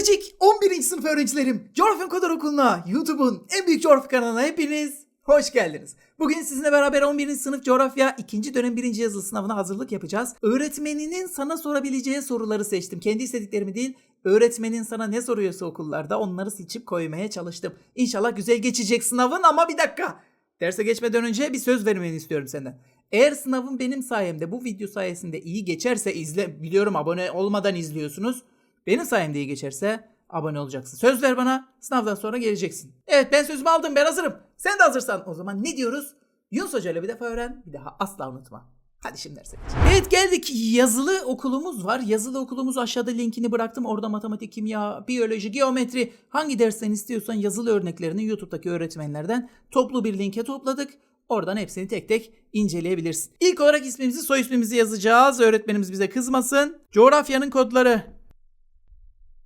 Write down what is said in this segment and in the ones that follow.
Biricik 11. sınıf öğrencilerim. Coğrafya Kodar Okulu'na, YouTube'un en büyük coğrafya kanalına hepiniz hoş geldiniz. Bugün sizinle beraber 11. sınıf coğrafya 2. dönem 1. yazılı sınavına hazırlık yapacağız. Öğretmeninin sana sorabileceği soruları seçtim. Kendi istediklerimi değil, öğretmenin sana ne soruyorsa okullarda onları seçip koymaya çalıştım. İnşallah güzel geçecek sınavın ama bir dakika. Derse geçmeden önce bir söz vermeni istiyorum senden. Eğer sınavın benim sayemde bu video sayesinde iyi geçerse izle biliyorum abone olmadan izliyorsunuz. Benim sayemde iyi geçerse abone olacaksın. Söz ver bana sınavdan sonra geleceksin. Evet ben sözümü aldım ben hazırım. Sen de hazırsan o zaman ne diyoruz? Yunus Hoca ile bir defa öğren bir daha asla unutma. Hadi şimdi derse geç. Evet geldik yazılı okulumuz var. Yazılı okulumuz aşağıda linkini bıraktım. Orada matematik, kimya, biyoloji, geometri hangi dersten istiyorsan yazılı örneklerini YouTube'daki öğretmenlerden toplu bir linke topladık. Oradan hepsini tek tek inceleyebilirsin. İlk olarak ismimizi soy ismimizi yazacağız. Öğretmenimiz bize kızmasın. Coğrafyanın kodları.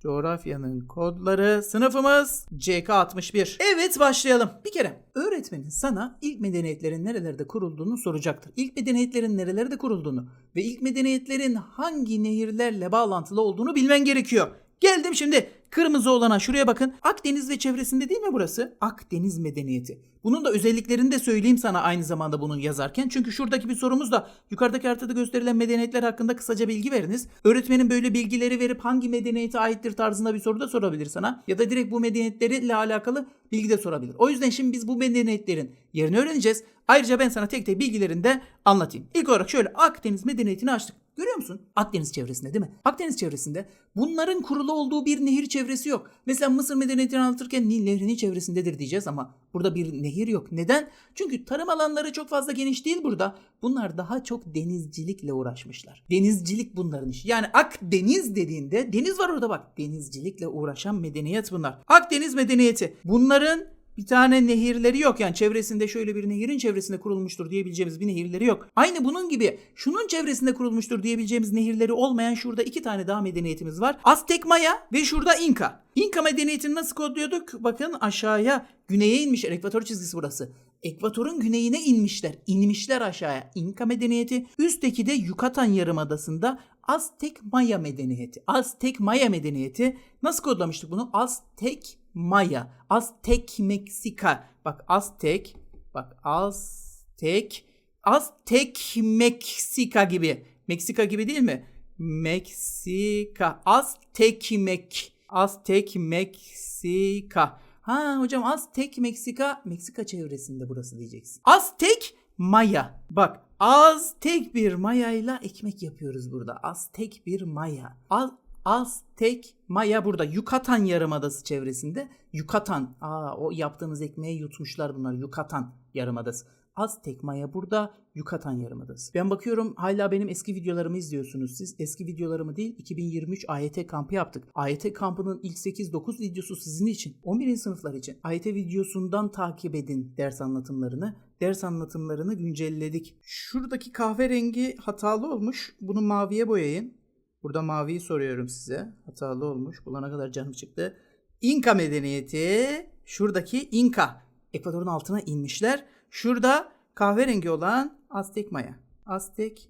Coğrafyanın kodları sınıfımız CK61. Evet başlayalım. Bir kere öğretmenin sana ilk medeniyetlerin nerelerde kurulduğunu soracaktır. İlk medeniyetlerin nerelerde kurulduğunu ve ilk medeniyetlerin hangi nehirlerle bağlantılı olduğunu bilmen gerekiyor. Geldim şimdi kırmızı olana şuraya bakın. Akdeniz ve çevresinde değil mi burası? Akdeniz medeniyeti. Bunun da özelliklerini de söyleyeyim sana aynı zamanda bunu yazarken. Çünkü şuradaki bir sorumuz da yukarıdaki haritada gösterilen medeniyetler hakkında kısaca bilgi veriniz. Öğretmenin böyle bilgileri verip hangi medeniyete aittir tarzında bir soru da sorabilir sana. Ya da direkt bu medeniyetlerle alakalı bilgi de sorabilir. O yüzden şimdi biz bu medeniyetlerin yerini öğreneceğiz. Ayrıca ben sana tek tek bilgilerini de anlatayım. İlk olarak şöyle Akdeniz medeniyetini açtık. Görüyor musun? Akdeniz çevresinde değil mi? Akdeniz çevresinde bunların kurulu olduğu bir nehir çevresi yok. Mesela Mısır medeniyetini anlatırken Nil Nehri'nin çevresindedir diyeceğiz ama burada bir nehir yok. Neden? Çünkü tarım alanları çok fazla geniş değil burada. Bunlar daha çok denizcilikle uğraşmışlar. Denizcilik bunların işi. Yani Akdeniz dediğinde deniz var orada bak. Denizcilikle uğraşan medeniyet bunlar. Akdeniz medeniyeti. Bunların bir tane nehirleri yok yani çevresinde şöyle bir nehirin çevresinde kurulmuştur diyebileceğimiz bir nehirleri yok. Aynı bunun gibi şunun çevresinde kurulmuştur diyebileceğimiz nehirleri olmayan şurada iki tane daha medeniyetimiz var. Aztek Maya ve şurada İnka. İnka medeniyetini nasıl kodluyorduk? Bakın aşağıya güneye inmiş ekvator çizgisi burası. Ekvatorun güneyine inmişler. inmişler aşağıya. İnka medeniyeti. Üstteki de Yucatan Yarımadası'nda Aztek Maya medeniyeti. Aztek Maya medeniyeti. Nasıl kodlamıştık bunu? Aztek Maya. Aztek Meksika. Bak Aztek. Bak Aztek. Aztek Meksika gibi. Meksika gibi değil mi? Meksika. Aztek Mek. Aztek Meksika. Ha hocam Aztek Meksika. Meksika çevresinde burası diyeceksin. Aztek Maya. Bak Aztek bir Maya'yla ekmek yapıyoruz burada. Aztek bir Maya. Az Aztek Maya burada Yucatan Yarımadası çevresinde. Yucatan. Aa o yaptığınız ekmeği yutmuşlar bunlar. Yucatan Yarımadası. Aztek Maya burada Yucatan Yarımadası. Ben bakıyorum hala benim eski videolarımı izliyorsunuz siz. Eski videolarımı değil 2023 AYT kampı yaptık. AYT kampının ilk 8-9 videosu sizin için. 11. sınıflar için. AYT videosundan takip edin ders anlatımlarını. Ders anlatımlarını güncelledik. Şuradaki kahverengi hatalı olmuş. Bunu maviye boyayın. Burada maviyi soruyorum size. Hatalı olmuş. Bulana kadar canım çıktı. İnka medeniyeti. Şuradaki İnka. Ekvatorun altına inmişler. Şurada kahverengi olan Aztek Maya. Aztek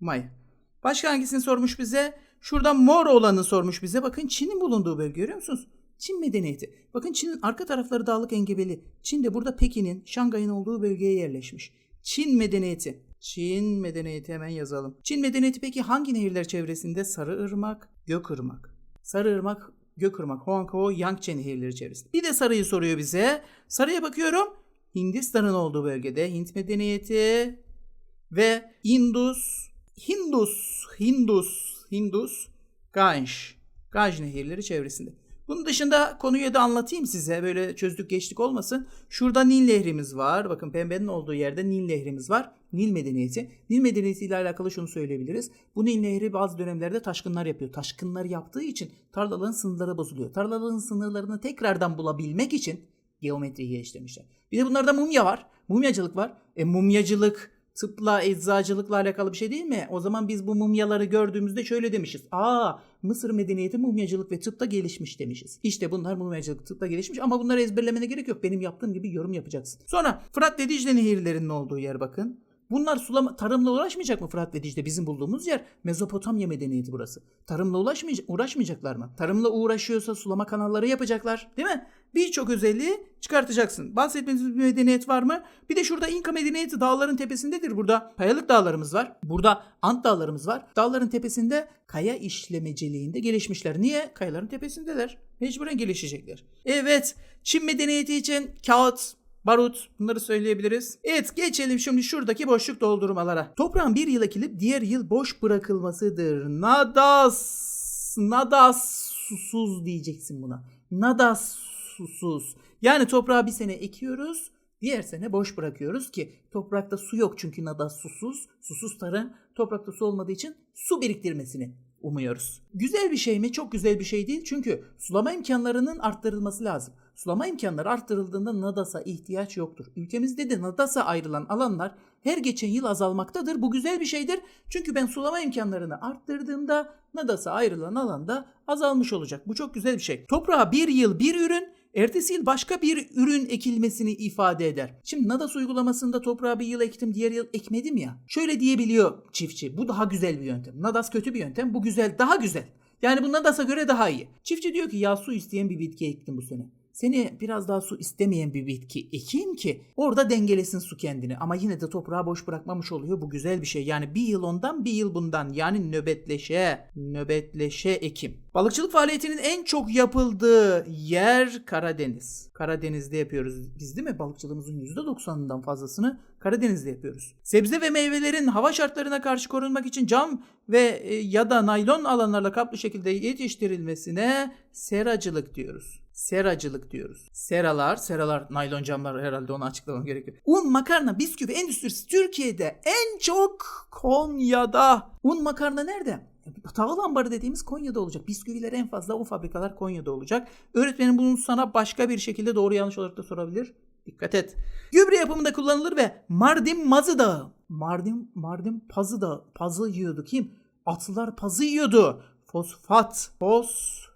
Maya. Başka hangisini sormuş bize? Şurada mor olanı sormuş bize. Bakın Çin'in bulunduğu bölge görüyor musunuz? Çin medeniyeti. Bakın Çin'in arka tarafları dağlık engebeli. Çin de burada Pekin'in, Şangay'ın olduğu bölgeye yerleşmiş. Çin medeniyeti. Çin medeniyeti hemen yazalım. Çin medeniyeti peki hangi nehirler çevresinde? Sarıırmak, Gökırmak. Sarıırmak, Gökırmak, Huanghe, Yangtze nehirleri çevresinde. Bir de sarıyı soruyor bize. Sarıya bakıyorum. Hindistan'ın olduğu bölgede Hint medeniyeti ve Indus, Hindus, Hindus, Hindus, Ganj, Ganj nehirleri çevresinde. Bunun dışında konuyu da anlatayım size. Böyle çözdük geçtik olmasın. Şurada Nil Nehrimiz var. Bakın pembenin olduğu yerde Nil Nehrimiz var. Nil medeniyeti. Nil medeniyeti ile alakalı şunu söyleyebiliriz. Bu Nil Nehri bazı dönemlerde taşkınlar yapıyor. Taşkınlar yaptığı için tarlaların sınırları bozuluyor. Tarlaların sınırlarını tekrardan bulabilmek için geometriyi geliştirmişler. Bir de bunlarda mumya var. Mumyacılık var. E mumyacılık tıpla, eczacılıkla alakalı bir şey değil mi? O zaman biz bu mumyaları gördüğümüzde şöyle demişiz. Aa Mısır medeniyeti mumyacılık ve tıpta gelişmiş demişiz. İşte bunlar mumyacılık tıpta gelişmiş ama bunları ezberlemene gerek yok. Benim yaptığım gibi yorum yapacaksın. Sonra Fırat ve Dicle nehirlerinin olduğu yer bakın. Bunlar sulama, tarımla uğraşmayacak mı Fırat ve Dicle bizim bulduğumuz yer? Mezopotamya medeniyeti burası. Tarımla uğraşmayacak, uğraşmayacaklar mı? Tarımla uğraşıyorsa sulama kanalları yapacaklar değil mi? Birçok özelliği çıkartacaksın. Bahsettiğiniz bir medeniyet var mı? Bir de şurada İnka medeniyeti dağların tepesindedir. Burada kayalık dağlarımız var. Burada Ant dağlarımız var. Dağların tepesinde kaya işlemeciliğinde gelişmişler. Niye? Kayaların tepesindeler. Mecburen gelişecekler. Evet. Çin medeniyeti için kağıt, barut bunları söyleyebiliriz. Evet geçelim şimdi şuradaki boşluk doldurmalara. Toprağın bir yıl ekilip diğer yıl boş bırakılmasıdır. Nadas, nadas susuz diyeceksin buna. Nadas susuz. Yani toprağı bir sene ekiyoruz. Diğer sene boş bırakıyoruz ki toprakta su yok çünkü nadas susuz. Susuz tarım toprakta su olmadığı için su biriktirmesini umuyoruz. Güzel bir şey mi? Çok güzel bir şey değil. Çünkü sulama imkanlarının arttırılması lazım. Sulama imkanları arttırıldığında NADAS'a ihtiyaç yoktur. Ülkemizde de NADAS'a ayrılan alanlar her geçen yıl azalmaktadır. Bu güzel bir şeydir. Çünkü ben sulama imkanlarını arttırdığımda NADAS'a ayrılan alanda azalmış olacak. Bu çok güzel bir şey. Toprağa bir yıl bir ürün, ertesi yıl başka bir ürün ekilmesini ifade eder. Şimdi NADAS uygulamasında toprağa bir yıl ektim diğer yıl ekmedim ya. Şöyle diyebiliyor çiftçi. Bu daha güzel bir yöntem. NADAS kötü bir yöntem. Bu güzel, daha güzel. Yani bu NADAS'a göre daha iyi. Çiftçi diyor ki ya su isteyen bir bitki ektim bu sene. Seni biraz daha su istemeyen bir bitki ekeyim ki orada dengelesin su kendini. Ama yine de toprağı boş bırakmamış oluyor. Bu güzel bir şey. Yani bir yıl ondan bir yıl bundan. Yani nöbetleşe, nöbetleşe ekim. Balıkçılık faaliyetinin en çok yapıldığı yer Karadeniz. Karadeniz'de yapıyoruz biz değil mi? Balıkçılığımızın %90'ından fazlasını Karadeniz'de yapıyoruz. Sebze ve meyvelerin hava şartlarına karşı korunmak için cam ve e, ya da naylon alanlarla kaplı şekilde yetiştirilmesine seracılık diyoruz. Seracılık diyoruz. Seralar, seralar, naylon camlar herhalde onu açıklamam gerekiyor. Un, makarna, bisküvi endüstrisi Türkiye'de en çok Konya'da. Un, makarna nerede? Tahıl ambarı dediğimiz Konya'da olacak. Bisküviler en fazla o fabrikalar Konya'da olacak. Öğretmenim bunu sana başka bir şekilde doğru yanlış olarak da sorabilir. Dikkat et. Gübre yapımında kullanılır ve Mardin Mazı Dağı. Mardin, Mardin Pazı Dağı. Pazı yiyordu kim? Atlılar pazı yiyordu. Fosfat.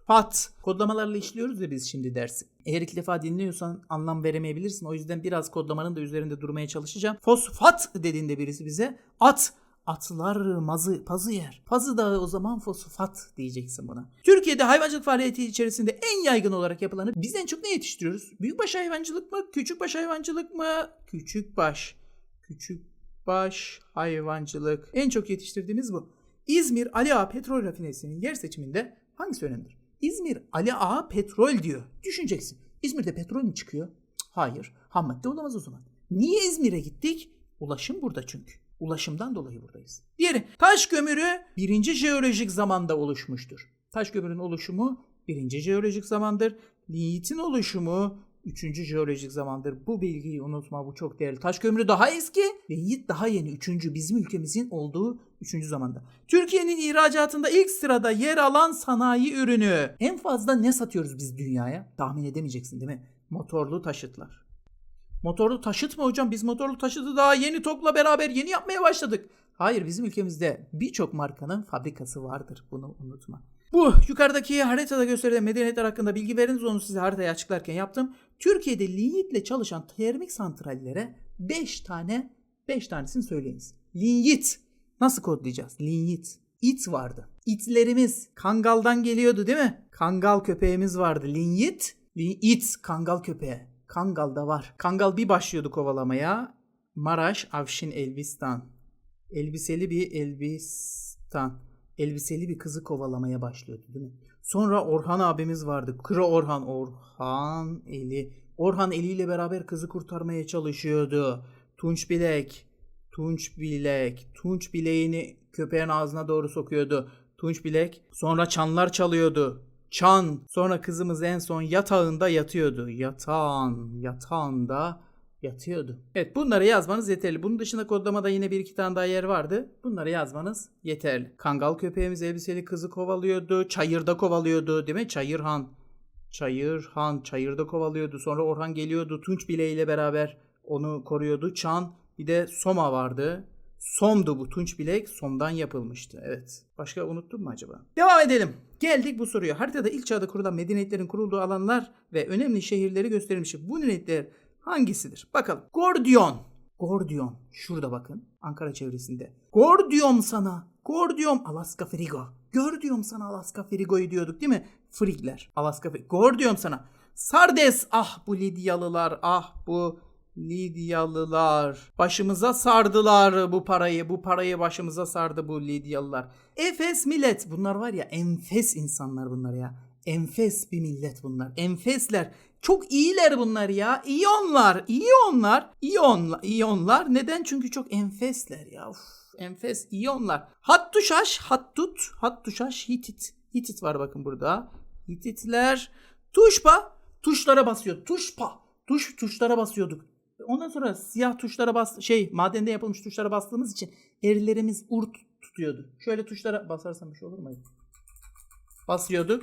Fosfat. Kodlamalarla işliyoruz ya biz şimdi dersi. Eğer ilk defa dinliyorsan anlam veremeyebilirsin. O yüzden biraz kodlamanın da üzerinde durmaya çalışacağım. Fosfat dediğinde birisi bize at Atlar mazı, pazı yer. Pazı dağı o zaman fosfat diyeceksin buna. Türkiye'de hayvancılık faaliyeti içerisinde en yaygın olarak yapılanı biz en çok ne yetiştiriyoruz? Büyükbaş hayvancılık mı? Küçükbaş hayvancılık mı? Küçükbaş. Küçükbaş hayvancılık. En çok yetiştirdiğimiz bu. İzmir Ali Ağa Petrol Rafinerisi'nin yer seçiminde hangisi önemlidir? İzmir Ali Ağa Petrol diyor. Düşüneceksin. İzmir'de petrol mü çıkıyor? Hayır. Ham madde olamaz o zaman. Niye İzmir'e gittik? Ulaşım burada çünkü. Ulaşımdan dolayı buradayız. Diğeri taş kömürü birinci jeolojik zamanda oluşmuştur. Taş kömürün oluşumu birinci jeolojik zamandır. Lignit'in oluşumu üçüncü jeolojik zamandır. Bu bilgiyi unutma bu çok değerli. Taş kömürü daha eski, lignit daha yeni. Üçüncü bizim ülkemizin olduğu üçüncü zamanda. Türkiye'nin ihracatında ilk sırada yer alan sanayi ürünü. En fazla ne satıyoruz biz dünyaya? Tahmin edemeyeceksin değil mi? Motorlu taşıtlar. Motorlu taşıt mı hocam? Biz motorlu taşıtı daha yeni TOK'la beraber yeni yapmaya başladık. Hayır bizim ülkemizde birçok markanın fabrikası vardır. Bunu unutma. Bu yukarıdaki haritada gösterilen medeniyetler hakkında bilgi veriniz onu size haritayı açıklarken yaptım. Türkiye'de lignitle çalışan termik santrallere 5 tane 5 tanesini söyleyiniz. Lignit. Nasıl kodlayacağız? Lignit. İt vardı. İtlerimiz Kangal'dan geliyordu değil mi? Kangal köpeğimiz vardı. Lignit. Lin-. Kangal köpeği. Kangal'da var. Kangal bir başlıyordu kovalamaya. Maraş, Avşin, Elbistan. Elbiseli bir Elbistan. Elbiseli bir kızı kovalamaya başlıyordu değil mi? Sonra Orhan abimiz vardı. Kro Orhan. Orhan Eli. Orhan Eli ile beraber kızı kurtarmaya çalışıyordu. Tunç Bilek. Tunç Bilek. Tunç bileğini köpeğin ağzına doğru sokuyordu. Tunç Bilek. Sonra çanlar çalıyordu. Çan. Sonra kızımız en son yatağında yatıyordu. Yatağın, yatağında yatıyordu. Evet bunları yazmanız yeterli. Bunun dışında kodlamada yine bir iki tane daha yer vardı. Bunları yazmanız yeterli. Kangal köpeğimiz elbiseli kızı kovalıyordu. Çayırda kovalıyordu değil mi? Çayırhan. Çayırhan. Çayırda kovalıyordu. Sonra Orhan geliyordu. Tunç bileğiyle beraber onu koruyordu. Çan. Bir de Soma vardı. Som'du bu tunç bilek. Som'dan yapılmıştı. Evet. Başka unuttum mu acaba? Devam edelim. Geldik bu soruya. Haritada ilk çağda kurulan medeniyetlerin kurulduğu alanlar ve önemli şehirleri gösterilmiş. Bu medeniyetler hangisidir? Bakalım. Gordiyon. Gordiyon. Şurada bakın. Ankara çevresinde. Gordiyon sana. Gordiyon. Alaska Frigo. Gör diyorum sana Alaska Frigo'yu diyorduk değil mi? Frigler. Alaska Frigo. Gor diyorum sana. Sardes. Ah bu Lidyalılar. Ah bu Lidyalılar. Başımıza sardılar bu parayı. Bu parayı başımıza sardı bu Lidyalılar. Efes millet. Bunlar var ya enfes insanlar bunlar ya. Enfes bir millet bunlar. Enfesler. Çok iyiler bunlar ya. İyonlar. İyonlar. İyonlar. İyonlar. Neden? Çünkü çok enfesler ya. Uf, enfes. İyonlar. Hattuşaş. Hattut. Hattuşaş. Hitit. Hitit var bakın burada. Hititler. Tuşpa. Tuşlara basıyor. Tuşpa. Tuş tuşlara basıyorduk. Ondan sonra siyah tuşlara bas şey madende yapılmış tuşlara bastığımız için ellerimiz urt tutuyordu. Şöyle tuşlara basarsam bir şey olur mu? Basıyorduk.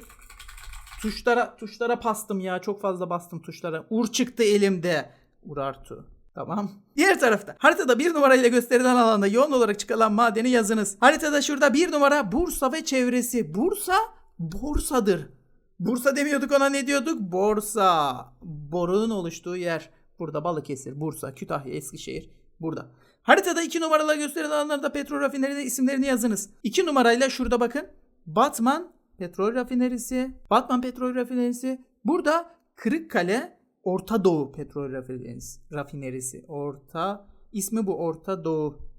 Tuşlara tuşlara bastım ya çok fazla bastım tuşlara. Ur çıktı elimde. Urartu. Tamam. Diğer tarafta haritada bir numarayla gösterilen alanda yoğun olarak çıkarılan madeni yazınız. Haritada şurada bir numara Bursa ve çevresi. Bursa borsadır. Bursa demiyorduk ona ne diyorduk? Borsa. Borun oluştuğu yer. Burada Balıkesir, Bursa, Kütahya, Eskişehir. Burada. Haritada iki numaralar gösterilen alanlarda petrol rafinerilerinin isimlerini yazınız. İki numarayla şurada bakın. Batman petrol rafinerisi. Batman petrol rafinerisi. Burada Kırıkkale Orta Doğu petrol rafinerisi. Orta ismi bu Orta Doğu.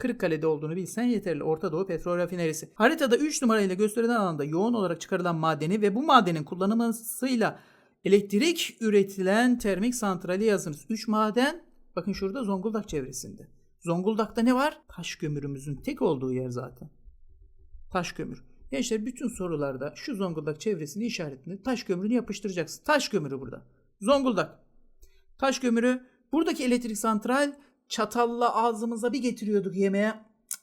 Kırıkkale'de olduğunu bilsen yeterli. Orta Doğu Petrol Rafinerisi. Haritada 3 numarayla gösterilen alanda yoğun olarak çıkarılan madeni ve bu madenin kullanılmasıyla elektrik üretilen termik santrali yazınız. 3 maden bakın şurada Zonguldak çevresinde. Zonguldak'ta ne var? Taş kömürümüzün tek olduğu yer zaten. Taş kömür. Gençler bütün sorularda şu Zonguldak çevresini işaretini taş kömürünü yapıştıracaksın. Taş kömürü burada. Zonguldak. Taş kömürü. Buradaki elektrik santral çatalla ağzımıza bir getiriyorduk yemeğe.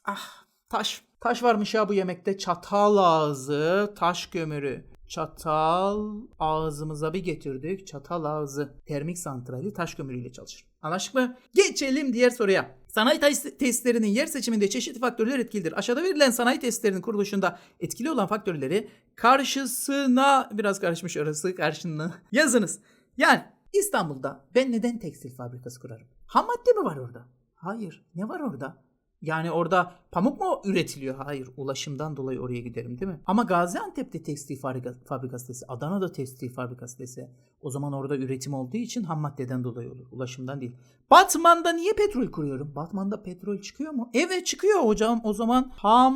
Ah taş. Taş varmış ya bu yemekte. Çatal ağzı, taş kömürü. Çatal ağzımıza bir getirdik. Çatal ağzı. Termik santrali taş kömürüyle çalışır. Anlaştık mı? Geçelim diğer soruya. Sanayi tes- testlerinin yer seçiminde çeşitli faktörler etkilidir. Aşağıda verilen sanayi testlerinin kuruluşunda etkili olan faktörleri karşısına biraz karışmış orası karşına yazınız. Yani İstanbul'da ben neden tekstil fabrikası kurarım? Ham madde mi var orada? Hayır. Ne var orada? Yani orada pamuk mu üretiliyor? Hayır. Ulaşımdan dolayı oraya giderim değil mi? Ama Gaziantep'te tekstil fabrika- fabrikası dese, Adana'da tekstil fabrikası dese o zaman orada üretim olduğu için ham maddeden dolayı olur. Ulaşımdan değil. Batman'da niye petrol kuruyorum? Batman'da petrol çıkıyor mu? Evet çıkıyor hocam. O zaman ham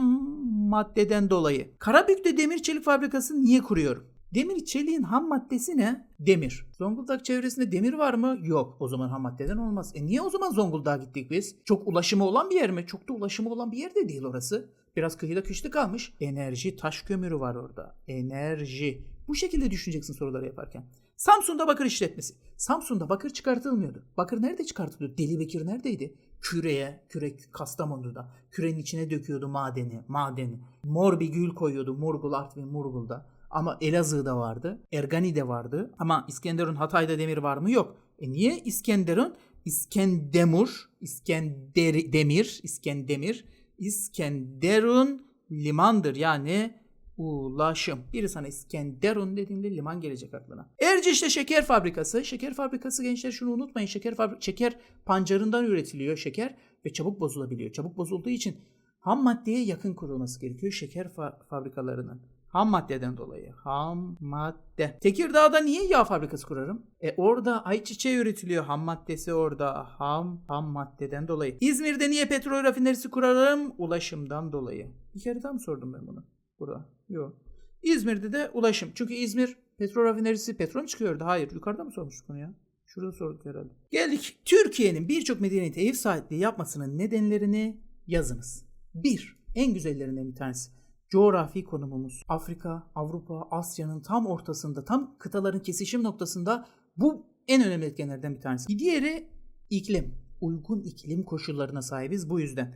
maddeden dolayı. Karabük'te demir çelik fabrikası niye kuruyorum? Demir çeliğin ham maddesi ne? Demir. Zonguldak çevresinde demir var mı? Yok. O zaman ham maddeden olmaz. E niye o zaman Zonguldak'a gittik biz? Çok ulaşımı olan bir yer mi? Çok da ulaşımı olan bir yer de değil orası. Biraz kıyıda kışlı kalmış. Enerji, taş kömürü var orada. Enerji. Bu şekilde düşüneceksin soruları yaparken. Samsun'da bakır işletmesi. Samsun'da bakır çıkartılmıyordu. Bakır nerede çıkartılıyordu? Deli Bekir neredeydi? Küreye, kürek Kastamonu'da. Kürenin içine döküyordu madeni, madeni. Mor bir gül koyuyordu Murgul, Artvin, Murgul'da. Ama Elazığ'da vardı. Ergani'de vardı. Ama İskenderun Hatay'da demir var mı? Yok. E niye İskenderun? İskendemur, İskender Demir, İskendemir, İskenderun limandır. Yani ulaşım. Biri sana İskenderun dediğinde liman gelecek aklına. Erciş'te şeker fabrikası. Şeker fabrikası gençler şunu unutmayın. Şeker şeker pancarından üretiliyor şeker ve çabuk bozulabiliyor. Çabuk bozulduğu için ham maddeye yakın kurulması gerekiyor şeker fa- fabrikalarının. Ham maddeden dolayı. Ham madde. Tekirdağ'da niye yağ fabrikası kurarım? E orada ayçiçeği üretiliyor. Ham maddesi orada. Ham, ham maddeden dolayı. İzmir'de niye petrol rafinerisi kurarım? Ulaşımdan dolayı. Bir kere daha mı sordum ben bunu? Burada. Yok. İzmir'de de ulaşım. Çünkü İzmir petrol rafinerisi petrol çıkıyordu? Hayır. Yukarıda mı sormuştuk bunu ya? Şurada sorduk herhalde. Geldik. Türkiye'nin birçok medeniyete ev sahipliği yapmasının nedenlerini yazınız. Bir. En güzellerinden bir tanesi. Coğrafi konumumuz. Afrika, Avrupa, Asya'nın tam ortasında, tam kıtaların kesişim noktasında bu en önemli etkenlerden bir tanesi. Bir diğeri iklim. Uygun iklim koşullarına sahibiz bu yüzden.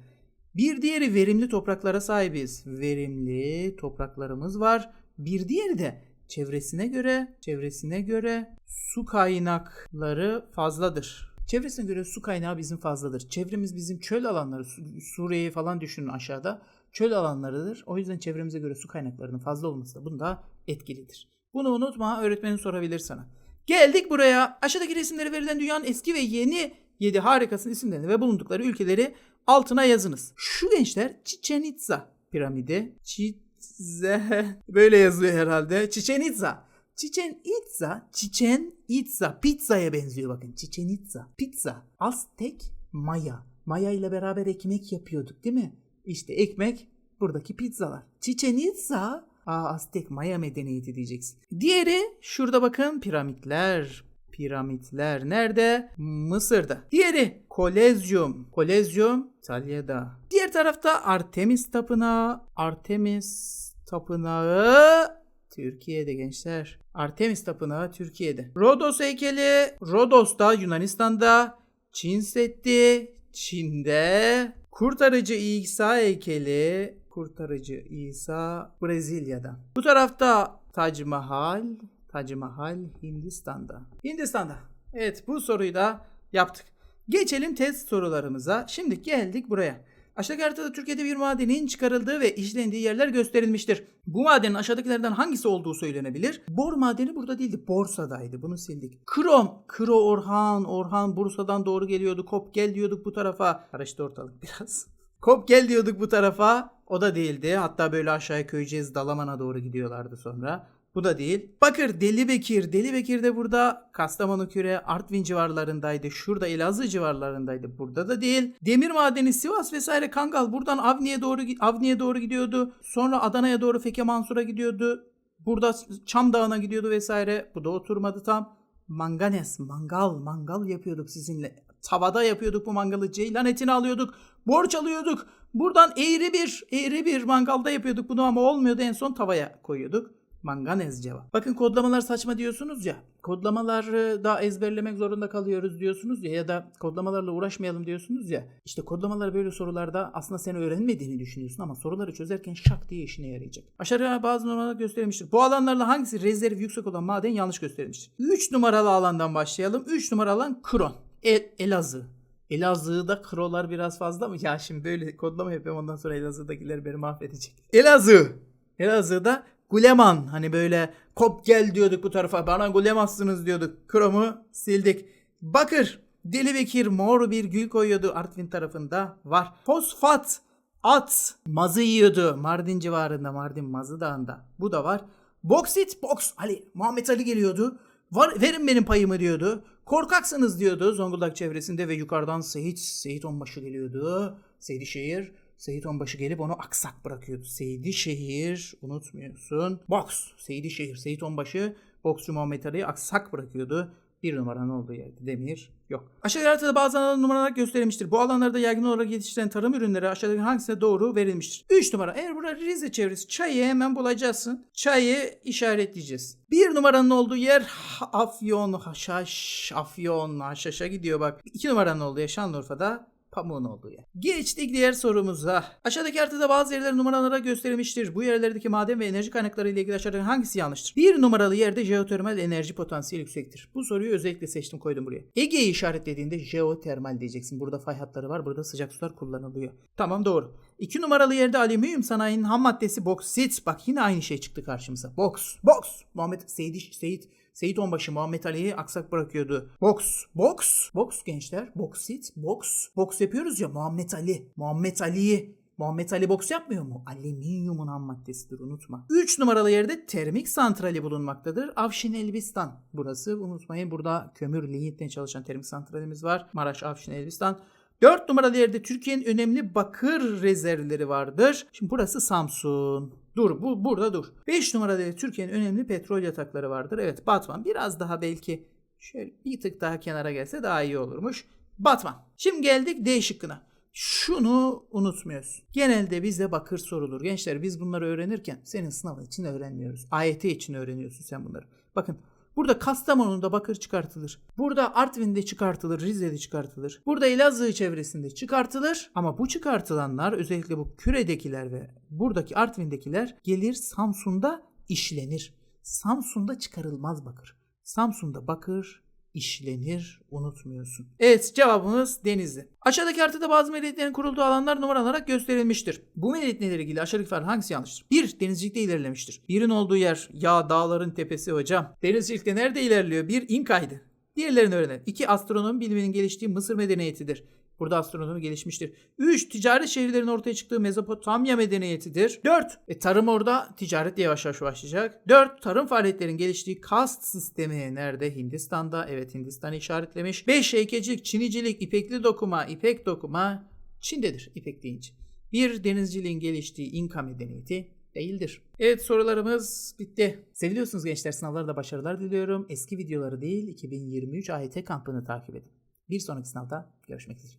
Bir diğeri verimli topraklara sahibiz. Verimli topraklarımız var. Bir diğeri de çevresine göre, çevresine göre su kaynakları fazladır. Çevresine göre su kaynağı bizim fazladır. Çevremiz bizim çöl alanları, Su- Suriye'yi falan düşünün aşağıda. Çöl alanlarıdır. O yüzden çevremize göre su kaynaklarının fazla olması da bunda etkilidir. Bunu unutma, öğretmenin sorabilir sana. Geldik buraya. Aşağıdaki resimleri verilen dünyanın eski ve yeni 7 harikasının isimlerini ve bulundukları ülkeleri altına yazınız. Şu gençler Chichen Itza piramidi. Çize böyle yazıyor herhalde. Chichen Itza. Chichen Itza, Chichen Itza pizzaya benziyor bakın. Chichen Itza pizza. Aztek Maya. Maya ile beraber ekmek yapıyorduk değil mi? İşte ekmek buradaki pizzalar. Chichen Itza Aa Aztek Maya medeniyeti diyeceksin. Diğeri şurada bakın piramitler. Piramitler nerede? Mısır'da. Diğeri Kolezyum. Kolezyum İtalya'da. Diğer tarafta Artemis Tapınağı. Artemis Tapınağı Türkiye'de gençler. Artemis Tapınağı Türkiye'de. Rodos heykeli Rodos'ta Yunanistan'da. Çin Seddi Çin'de. Kurtarıcı İsa heykeli Kurtarıcı İsa Brezilya'da. Bu tarafta Tac Mahal Tac Mahal Hindistan'da. Hindistan'da. Evet bu soruyu da yaptık. Geçelim test sorularımıza. Şimdi geldik buraya. Aşağıdaki haritada Türkiye'de bir madenin çıkarıldığı ve işlendiği yerler gösterilmiştir. Bu madenin aşağıdakilerden hangisi olduğu söylenebilir? Bor madeni burada değildi. Borsa'daydı. Bunu sildik. Krom. Kro Orhan. Orhan Bursa'dan doğru geliyordu. Kop gel diyorduk bu tarafa. Karıştı ortalık biraz. Kop gel diyorduk bu tarafa. O da değildi. Hatta böyle aşağıya köyceğiz Dalaman'a doğru gidiyorlardı sonra. Bu da değil. Bakır Deli Bekir. Deli Bekir de burada Kastamonu Küre Artvin civarlarındaydı. Şurada Elazığ civarlarındaydı. Burada da değil. Demir Madeni Sivas vesaire Kangal buradan Avni'ye doğru Avni'ye doğru gidiyordu. Sonra Adana'ya doğru Feke Mansur'a gidiyordu. Burada Çam Dağı'na gidiyordu vesaire. Bu da oturmadı tam. Manganes, mangal, mangal yapıyorduk sizinle. Tavada yapıyorduk bu mangalı. Ceylan etini alıyorduk. Borç alıyorduk. Buradan eğri bir, eğri bir mangalda yapıyorduk bunu ama olmuyordu. En son tavaya koyuyorduk. Manganez cevap. Bakın kodlamalar saçma diyorsunuz ya. Kodlamaları da ezberlemek zorunda kalıyoruz diyorsunuz ya ya da kodlamalarla uğraşmayalım diyorsunuz ya. İşte kodlamalar böyle sorularda aslında sen öğrenmediğini düşünüyorsun ama soruları çözerken şak diye işine yarayacak. Aşağıya bazı numaralar gösterilmiştir. Bu alanlarla hangisi rezerv yüksek olan maden yanlış gösterilmiştir. 3 numaralı alandan başlayalım. 3 numaralı alan Kron. El, Elazığ. Elazığ'da krolar biraz fazla mı? Ya şimdi böyle kodlama yapıyorum ondan sonra Elazığ'dakiler beni mahvedecek. Elazığ. Elazığ'da Guleman hani böyle kop gel diyorduk bu tarafa bana gulemazsınız diyorduk. Kromu sildik. Bakır Deli Bekir mor bir gül koyuyordu Artvin tarafında var. Fosfat at mazı yiyordu Mardin civarında Mardin Mazı Dağı'nda. Bu da var. Boksit boks Ali Muhammed Ali geliyordu. Var, verin benim payımı diyordu. Korkaksınız diyordu Zonguldak çevresinde ve yukarıdan Seyit, Seyit Onbaşı geliyordu. Seydişehir. Seyit Onbaşı gelip onu aksak bırakıyordu. Seydişehir unutmuyorsun. Boks. Seydişehir. Seyit Onbaşı boksçu Muhammed Ali'yi aksak bırakıyordu. Bir numaranın olduğu yerde demir yok. Aşağıdaki haritada bazı alanlar numaralar gösterilmiştir. Bu alanlarda yaygın olarak yetiştirilen tarım ürünleri aşağıdaki hangisine doğru verilmiştir? 3 numara. Eğer burada Rize çevresi çayı hemen bulacaksın. Çayı işaretleyeceğiz. Bir numaranın olduğu yer Afyon, Haşhaş, Afyon, Haşhaş'a gidiyor bak. 2 numaranın olduğu yer Şanlıurfa'da pamuğun olduğu yer. Geçtik diğer sorumuza. Aşağıdaki haritada bazı yerler numaralara gösterilmiştir. Bu yerlerdeki maden ve enerji kaynakları ile ilgili aşağıdaki hangisi yanlıştır? Bir numaralı yerde jeotermal enerji potansiyeli yüksektir. Bu soruyu özellikle seçtim koydum buraya. Ege'yi işaretlediğinde jeotermal diyeceksin. Burada fay hatları var. Burada sıcak sular kullanılıyor. Tamam doğru. İki numaralı yerde alüminyum sanayinin ham maddesi boksit. Bak yine aynı şey çıktı karşımıza. Boks. Boks. Muhammed Seyit, Seyit Seyit Onbaşı Muhammed Ali'yi aksak bırakıyordu. Boks. Boks. Boks gençler. Boksit. Boks. Boks yapıyoruz ya Muhammed Ali. Muhammed Ali'yi Muhammed Ali boks yapmıyor mu? Alüminyumun ham maddesidir unutma. 3 numaralı yerde termik santrali bulunmaktadır. Afşin Elbistan. Burası unutmayın burada kömür lignitle çalışan termik santralimiz var. Maraş Afşin Elbistan. 4 numaralı yerde Türkiye'nin önemli bakır rezervleri vardır. Şimdi burası Samsun. Dur bu burada dur. 5 numaralı yerde Türkiye'nin önemli petrol yatakları vardır. Evet Batman biraz daha belki şöyle bir tık daha kenara gelse daha iyi olurmuş. Batman. Şimdi geldik D şıkkına. Şunu unutmuyorsun. Genelde bize bakır sorulur. Gençler biz bunları öğrenirken senin sınavın için öğrenmiyoruz. AYT için öğreniyorsun sen bunları. Bakın Burada Kastamonu'da bakır çıkartılır. Burada Artvin'de çıkartılır, Rize'de çıkartılır. Burada Elazığ çevresinde çıkartılır. Ama bu çıkartılanlar özellikle bu küredekiler ve buradaki Artvin'dekiler gelir Samsun'da işlenir. Samsun'da çıkarılmaz bakır. Samsun'da bakır işlenir unutmuyorsun. Evet cevabımız Denizli. Aşağıdaki haritada bazı medeniyetlerin kurulduğu alanlar numaralanarak gösterilmiştir. Bu medeniyetlerle ilgili aşağıdaki fark hangisi yanlıştır? 1. Denizcilikte ilerlemiştir. 1'in olduğu yer ya dağların tepesi hocam. Denizcilikte nerede ilerliyor? 1 İnka'ydı. Diğerlerini öğrenelim. 2. Astronomi biliminin geliştiği Mısır medeniyetidir. Burada astronomi gelişmiştir. 3. Ticaret şehirlerin ortaya çıktığı Mezopotamya medeniyetidir. 4. E, tarım orada ticaret yavaş yavaş başlayacak. 4. Tarım faaliyetlerinin geliştiği kast sistemi nerede? Hindistan'da. Evet Hindistan'ı işaretlemiş. 5. Heykecilik, çinicilik, ipekli dokuma, ipek dokuma Çin'dedir ipek deyince. 1. Denizciliğin geliştiği İnka medeniyeti değildir. Evet sorularımız bitti. Seviliyorsunuz gençler sınavlarda başarılar diliyorum. Eski videoları değil 2023 AYT kampını takip edin. Bir sonraki sınavda görüşmek üzere.